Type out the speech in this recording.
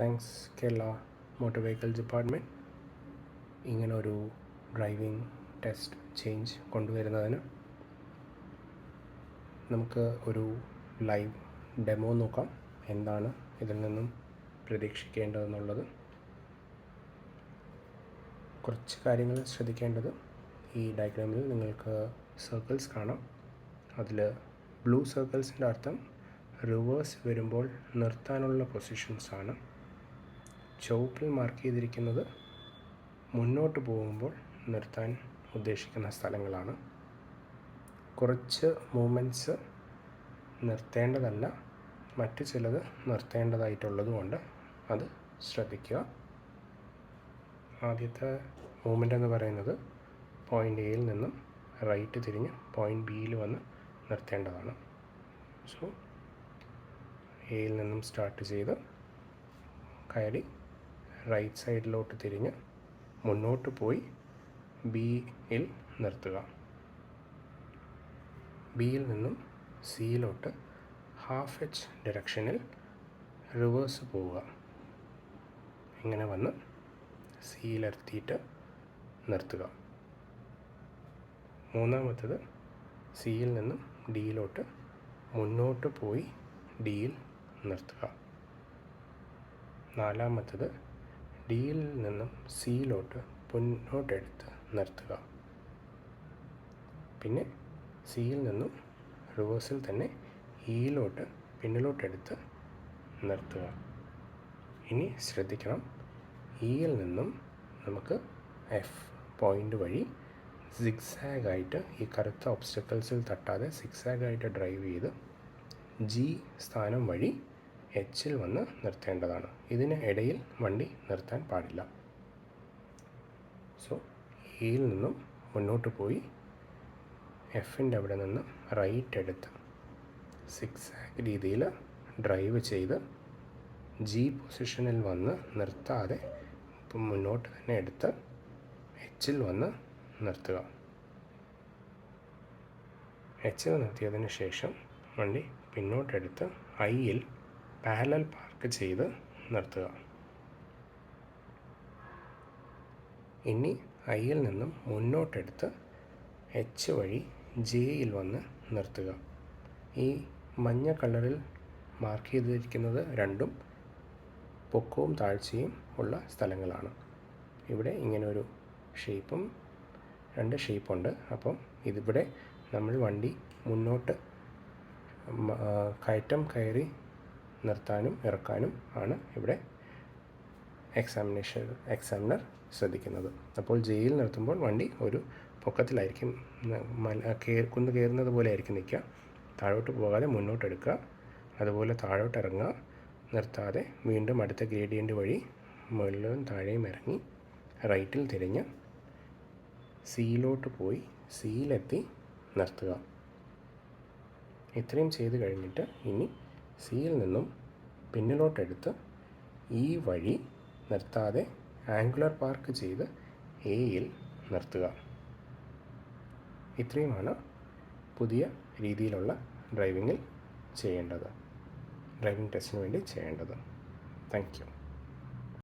Thanks Kerala motor vehicle department ഇങ്ങനൊരു driving test change കൊണ്ടുവരുന്നതിന് നമുക്ക് ഒരു ലൈവ് ഡെമോ നോക്കാം. എന്താണ് ഇതിൽ നിന്നും പ്രതീക്ഷിക്കേണ്ടതെന്നുള്ളത്. കുറച്ച് കാര്യങ്ങൾ ശ്രദ്ധിക്കേണ്ടത്. ഈ ഡയഗ്രാമിൽ നിങ്ങൾക്ക് സർക്കിൾസ് കാണാം. അതിൽ ബ്ലൂ സർക്കിൾസിന്റെ അർത്ഥം റിവേഴ്സ് വരുമ്പോൾ നിർത്താനുള്ള പൊസിഷൻസാണ് ചുവപ്പിൽ മാർക്ക് ചെയ്തിരിക്കുന്നത് മുന്നോട്ട് പോകുമ്പോൾ നിർത്താൻ ഉദ്ദേശിക്കുന്ന സ്ഥലങ്ങളാണ്. കുറച്ച് മൂമെന്റ്സ് നിർത്തേണ്ടതല്ല മറ്റു ചിലത് നിർത്തേണ്ടതായിട്ടുള്ളതുകൊണ്ട് അത് ശ്രദ്ധിക്കുക. ആദ്യത്തെ മൂമെന്റ് എന്ന് പറയുന്നത് പോയിന്റ് എയിൽ നിന്നും റൈറ്റ് തിരിഞ്ഞ് പോയിന്റ് ബിയിൽ വന്ന് നിർത്തേണ്ടതാണ്. സോ എയിൽ നിന്നും സ്റ്റാർട്ട് ചെയ്ത് കയറി റൈറ്റ് സൈഡിലോട്ട് തിരിഞ്ഞ് മുന്നോട്ട് പോയി ബിയിൽ നിർത്തുക. ബിയിൽ നിന്നും സിയിലോട്ട് ഹാഫ് എച്ച് ഡയറക്ഷനിൽ റിവേഴ്സ് പോവുക. ഇങ്ങനെ വന്ന് സിയിലെത്തിയിട്ട് നിർത്തുക. മൂന്നാമത്തത് സിയിൽ നിന്നും ഡിയിലോട്ട് മുന്നോട്ട് പോയി ഡിയിൽ നിർത്തുക. നാലാമത്തത് ഡിയിൽ നിന്നും സിയിലോട്ട് മുന്നോട്ടെടുത്ത് നിർത്തുക. പിന്നെ സിയിൽ നിന്നും റിവേഴ്സിൽ തന്നെ ഇയിലോട്ട് പിന്നിലോട്ടെടുത്ത് നിർത്തുക. ഇനി ശ്രദ്ധിക്കണം. ഇയിൽ നിന്നും നമുക്ക് എഫ് പോയിന്റ് വഴി സിക്സാഗ് ആയിട്ട് ഈ കറുത്ത ഒബ്സ്റ്റക്കിൾസിൽ തട്ടാതെ സിക്സാഗ് ആയിട്ട് ഡ്രൈവ് ചെയ്ത് ജി സ്ഥാനം വഴി എച്ചിൽ വന്ന് നിർത്തേണ്ടതാണ്. ഇതിന് ഇടയിൽ വണ്ടി നിർത്താൻ പാടില്ല. സോ ഇയിൽ നിന്നും മുന്നോട്ട് പോയി എഫിന്റെ അവിടെ നിന്ന് റൈറ്റ് എടുത്ത് സിക്സ് ആക്ക് രീതിയിൽ ഡ്രൈവ് ചെയ്ത് ജി പൊസിഷനിൽ വന്ന് നിർത്താതെ മുന്നോട്ട് തന്നെ എടുത്ത് എച്ചിൽ വന്ന് നിർത്തുക. എച്ചിൽ നിർത്തിയതിന് ശേഷം വണ്ടി പിന്നോട്ടെടുത്ത് ഐയിൽ പാരലൽ പാർക്ക് ചെയ്ത് നിർത്തുക. ഇനി ഐയിൽ നിന്നും മുന്നോട്ടെടുത്ത് എച്ച് വഴി ജെയിൽ വന്ന് നിർത്തുക. ഈ മഞ്ഞ കളറിൽ മാർക്ക് ചെയ്തിരിക്കുന്നത് രണ്ടും പൊക്കവും താഴ്ചയും ഉള്ള സ്ഥലങ്ങളാണ്. ഇവിടെ ഇങ്ങനെ ഒരു ഷേപ്പും രണ്ട് ഷേപ്പുണ്ട്. അപ്പം ഇതിവിടെ നമ്മൾ വണ്ടി മുന്നോട്ട് കയറ്റം കയറി നിർത്താനും ഇറക്കാനും ആണ് ഇവിടെ എക്സാമിനേഷൻ എക്സാമിനർ ശ്രദ്ധിക്കുന്നത്. അപ്പോൾ ജയിൽ നിർത്തുമ്പോൾ വണ്ടി ഒരു പൊക്കത്തിലായിരിക്കും. മല കുന്ന് കയറുന്നത് പോലെ ആയിരിക്കും നിൽക്കുക. താഴോട്ട് പോകാതെ മുന്നോട്ടെടുക്കുക അതുപോലെ താഴോട്ട് ഇറങ്ങുക. നിർത്താതെ വീണ്ടും അടുത്ത ഗ്രേഡിയന്റ് വഴി മുകളിലും താഴെയും ഇറങ്ങി റൈറ്റിൽ തിരിഞ്ഞ് സിയിലോട്ട് പോയി സിയിലെത്തി നിർത്തുക. ഇത്രയും ചെയ്ത് കഴിഞ്ഞിട്ട് ഇനി സിയിൽ നിന്നും പിന്നിലോട്ടെടുത്ത് ഈ വഴി നിർത്താതെ ആംഗുലർ പാർക്ക് ചെയ്ത് എയിൽ നിർത്തുക. ഇത്രയുമാണ് പുതിയ രീതിയിലുള്ള ഡ്രൈവിങ്ങിൽ ചെയ്യേണ്ടത്. ഡ്രൈവിംഗ് ടെസ്റ്റിന് വേണ്ടി ചെയ്യേണ്ടത്. Thank you.